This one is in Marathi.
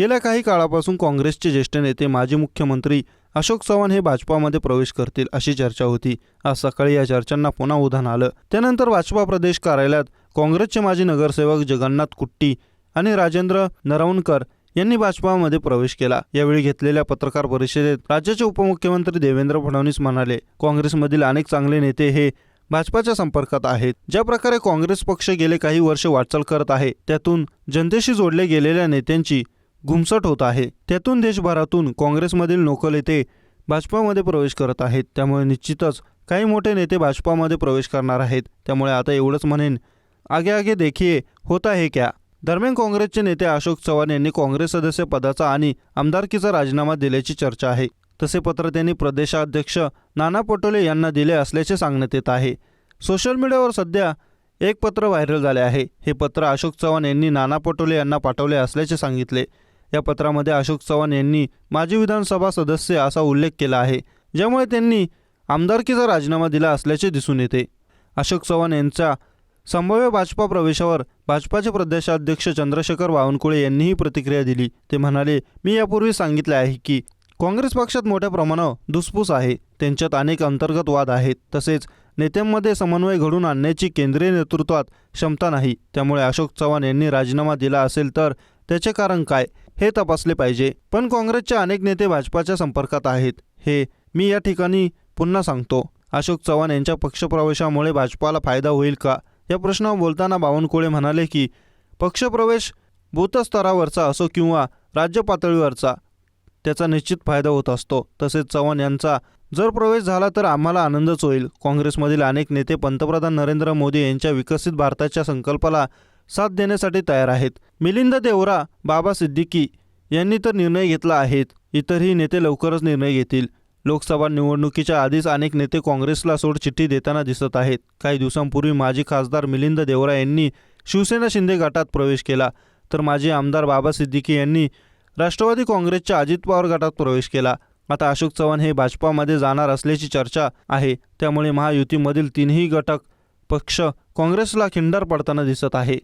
गेल्या काही काळापासून काँग्रेसचे ज्येष्ठ नेते माजी मुख्यमंत्री अशोक चव्हाण हे भाजपामध्ये प्रवेश करतील अशी चर्चा होती. आज सकाळी या चर्चांना पुन्हा उधाण आलं. त्यानंतर भाजपा प्रदेश कार्यालयात काँग्रेसचे माजी नगरसेवक जगन्नाथ कुट्टी आणि राजेंद्र नरवणकर यांनी भाजपामध्ये प्रवेश केला. यावेळी घेतलेल्या पत्रकार परिषदेत राज्याचे उपमुख्यमंत्री देवेंद्र फडणवीस म्हणाले काँग्रेसमधील अनेक चांगले नेते हे भाजपाच्या संपर्कात आहेत. ज्या प्रकारे काँग्रेस पक्ष गेले काही वर्ष वाटचाल करत आहे त्यातून जनतेशी जोडले गेलेल्या नेत्यांची घुमसट होत आहे. त्यातून देशभरातून काँग्रेसमधील नोकल नेते भाजपामध्ये प्रवेश करत आहेत. त्यामुळे निश्चितच काही मोठे नेते भाजपामध्ये प्रवेश करणार आहेत. त्यामुळे आता एवढंच म्हणेन. आगे आगे देखिये होता है क्या? दरम्यान काँग्रेसचे नेते अशोक चव्हाण यांनी काँग्रेस सदस्य पदाचा आणि आमदारकीचा राजीनामा दिल्याची चर्चा आहे. तसे पत्र त्यांनी प्रदेशाध्यक्ष नाना पटोले यांना दिले असल्याचे सांगण्यात येत आहे. सोशल मीडियावर सध्या एक पत्र व्हायरल झाले आहे. हे पत्र अशोक चव्हाण यांनी नाना पटोले यांना पाठवले असल्याचे सांगितले. या पत्रामध्ये अशोक चव्हाण यांनी माजी विधानसभा सदस्य असा उल्लेख केला आहे ज्यामुळे त्यांनी आमदारकीचा राजीनामा दिला असल्याचे दिसून येते. अशोक चव्हाण यांच्या संभाव्य भाजपा प्रवेशावर भाजपाचे प्रदेशाध्यक्ष चंद्रशेखर बावनकुळे यांनीही प्रतिक्रिया दिली. ते म्हणाले मी यापूर्वी सांगितले आहे की काँग्रेस पक्षात मोठ्या प्रमाणावर धुसफूस आहे. त्यांच्यात अनेक अंतर्गत वाद आहेत. तसेच नेत्यांमध्ये समन्वय घडून आणण्याची केंद्रीय नेतृत्वात क्षमता नाही. त्यामुळे अशोक चव्हाण यांनी राजीनामा दिला असेल तर त्याचे कारण काय? हे तपासले पाहिजे. पण काँग्रेसचे अनेक नेते भाजपाच्या संपर्कात आहेत. हे मी या ठिकाणी पुन्हा सांगतो. अशोक चव्हाण यांच्या पक्षप्रवेशामुळे भाजपाला फायदा होईल का? या प्रश्नावर बोलताना बावनकुळे म्हणाले की पक्षप्रवेश बूथस्तरावरचा असो किंवा राज्य पातळीवरचा त्याचा निश्चित फायदा होत असतो. तसेच चव्हाण यांचा जर प्रवेश झाला तर आम्हाला आनंदच होईल. काँग्रेसमधील अनेक नेते पंतप्रधान नरेंद्र मोदी यांच्या विकसित भारताच्या संकल्पाला साथ देण्यासाठी तयार आहेत. मिलिंद देवरा बाबा सिद्दीकी यांनी तर निर्णय घेतला आहेत इतरही नेते लवकरच निर्णय घेतील. लोकसभा निवडणुकीच्या आधीच अनेक नेते काँग्रेसला सोडचिठ्ठी देताना दिसत आहेत. काही दिवसांपूर्वी माजी खासदार मिलिंद देवरा यांनी शिवसेना शिंदे गटात प्रवेश केला. तर माजी आमदार बाबा सिद्दीकी यांनी राष्ट्रवादी काँग्रेसच्या अजित पवार गटात प्रवेश केला. आता अशोक चव्हाण हे भाजपामध्ये जाणार असल्याची चर्चा आहे. त्यामुळे महायुतीमधील तीनही घटक पक्ष काँग्रेसला खिंडार पडताना दिसत आहे.